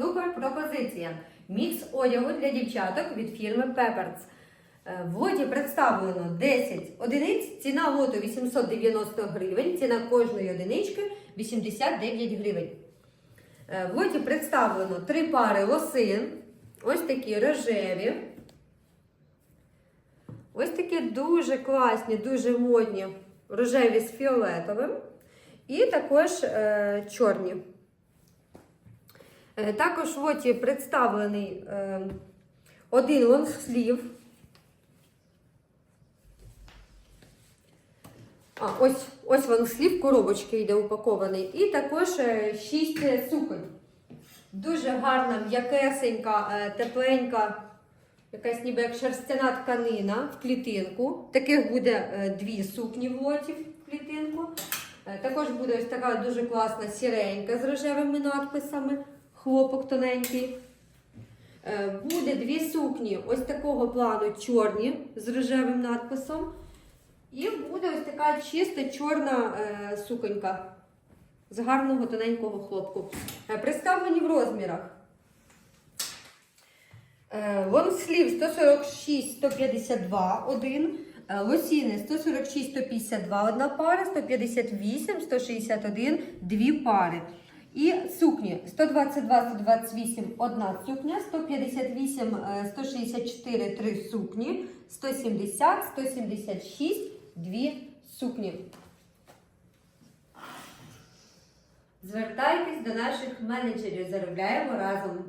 Супер пропозиція. Мікс одягу для дівчаток від фірми Pepper's. Е, В лоті представлено 10 одиниць, ціна лоту 890 гривень, ціна кожної одинички 89 гривень. Е, В лоті представлено три пари лосин, ось такі рожеві. Ось такі дуже класні, дуже модні рожеві з фіолетовим. І також е, чорні. Е, також в лоті представлений е, один лонгслів. А, ось, ось лонгслів, коробочки йде упакований. І також 6 суконь. Дуже гарна, м'якесенька, е, тепленька, якась ніби як шерстяна тканина в клітинку. Таких буде е, дві сукні в лоті в клітинку. Е, Також буде ось така дуже класна сіренька з рожевими надписами, хлопок тоненький. Е, Буде дві сукні ось такого плану чорні з рожевим надписом. І буде ось така чиста чорна е, суконька з гарного тоненького хлопку. Е, Представлені в розмірах. Лонгслів 146-152 один. Е, Лосіни 146-152 одна пара, 158-161 дві пари. І сукні 122-128 одна сукня, 158-164 три сукні, 170-176 дві сукні. Звертайтесь до наших менеджерів, заробляємо разом.